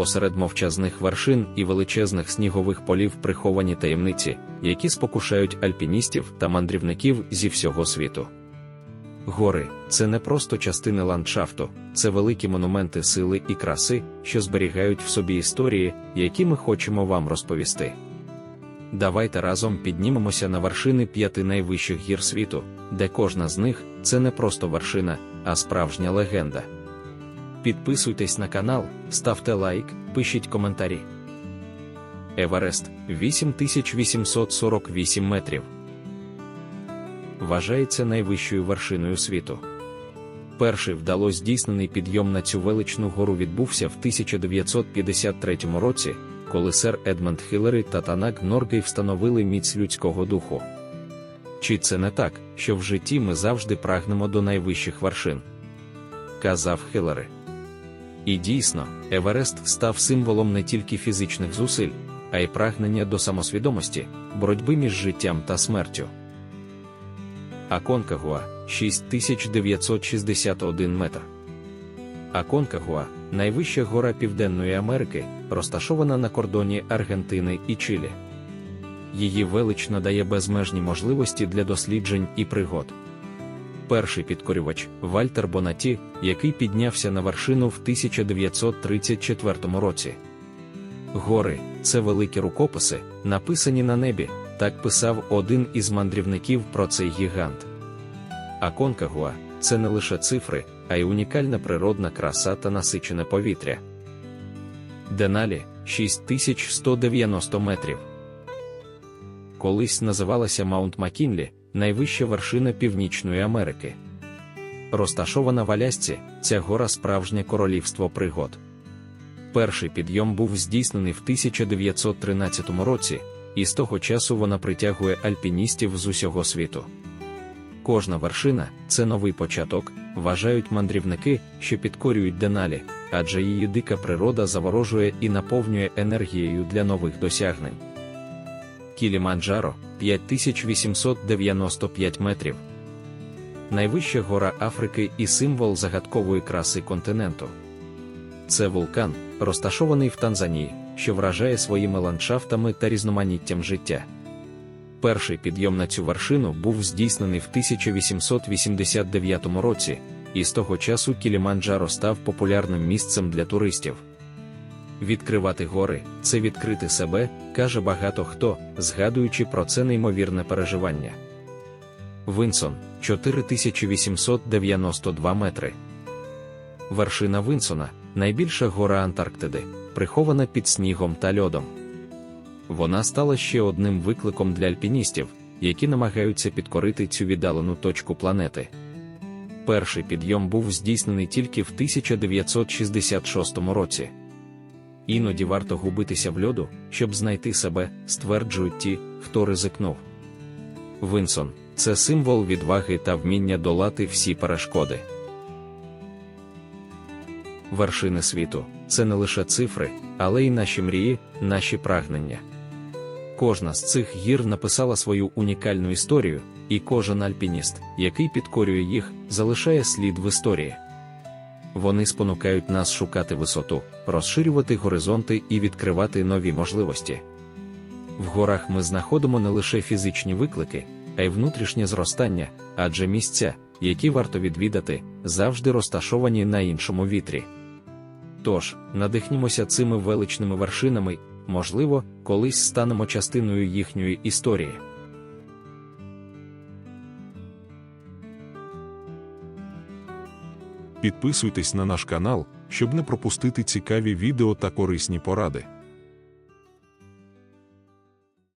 посеред мовчазних вершин і величезних снігових полів приховані таємниці, які спокушають альпіністів та мандрівників зі всього світу. Гори це не просто частини ландшафту, це великі монументи сили і краси, що зберігають в собі історії, які ми хочемо вам розповісти. Давайте разом піднімемося на вершини п'яти найвищих гір світу, де кожна з них це не просто вершина, а справжня легенда. Підписуйтесь на канал, ставте лайк, пишіть коментарі. Еверест 8848 метрів. Вважається найвищою вершиною світу. Перший вдало здійснений підйом на цю величну гору відбувся в 1953 році, коли сер Едмонд Хіллері та Танак Норгей встановили міць людського духу. Чи це не так, що в житті ми завжди прагнемо до найвищих вершин? Казав Хіллері. І дійсно, Еверест став символом не тільки фізичних зусиль, а й прагнення до самосвідомості, боротьби між життям та смертю. Аконкагуа 6961 метр. Аконкагуа найвища гора Південної Америки, розташована на кордоні Аргентини і Чилі. Її велич надає безмежні можливості для досліджень і пригод. Перший підкорювач Вальтер Бонаті, який піднявся на вершину в 1934 році. Гори це великі рукописи, написані на небі, так писав один із мандрівників про цей гігант. Аконкагуа це не лише цифри, а й унікальна природна краса та насичене повітря. Деналі 6190 метрів. Колись називалася Маунт Макінлі, найвища вершина Північної Америки. Розташована в Алясці, ця гора справжнє королівство пригод. Перший підйом був здійснений в 1913 році, і з того часу вона притягує альпіністів з усього світу. Кожна вершина це новий початок, вважають мандрівники, що підкорюють Деналі, адже її дика природа заворожує і наповнює енергією для нових досягнень. Кіліманджаро 5895 метрів. Найвища гора Африки і символ загадкової краси континенту. Це вулкан, розташований в Танзанії, що вражає своїми ландшафтами та різноманіттям життя. Перший підйом на цю вершину був здійснений в 1889 році, і з того часу Кіліманджаро став популярним місцем для туристів. Відкривати гори це відкрити себе, каже багато хто, згадуючи про це неймовірне переживання. Винсон 4892 метри. Вершина Винсона найбільша гора Антарктиди, прихована під снігом та льодом. Вона стала ще одним викликом для альпіністів, які намагаються підкорити цю віддалену точку планети. Перший підйом був здійснений тільки в 1966 році. Іноді варто губитися в льоду, щоб знайти себе, стверджують ті, хто ризикнув. Винсон це символ відваги та вміння долати всі перешкоди. Вершини світу це не лише цифри, але й наші мрії, наші прагнення. Кожна з цих гір написала свою унікальну історію, і кожен альпініст, який підкорює їх, залишає слід в історії. Вони спонукають нас шукати висоту, розширювати горизонти і відкривати нові можливості. В горах ми знаходимо не лише фізичні виклики, а й внутрішнє зростання, адже місця, які варто відвідати, завжди розташовані на іншому вітрі. Тож, надихнімося цими величними вершинами, можливо, колись станемо частиною їхньої історії. Підписуйтесь на наш канал, щоб не пропустити цікаві відео та корисні поради.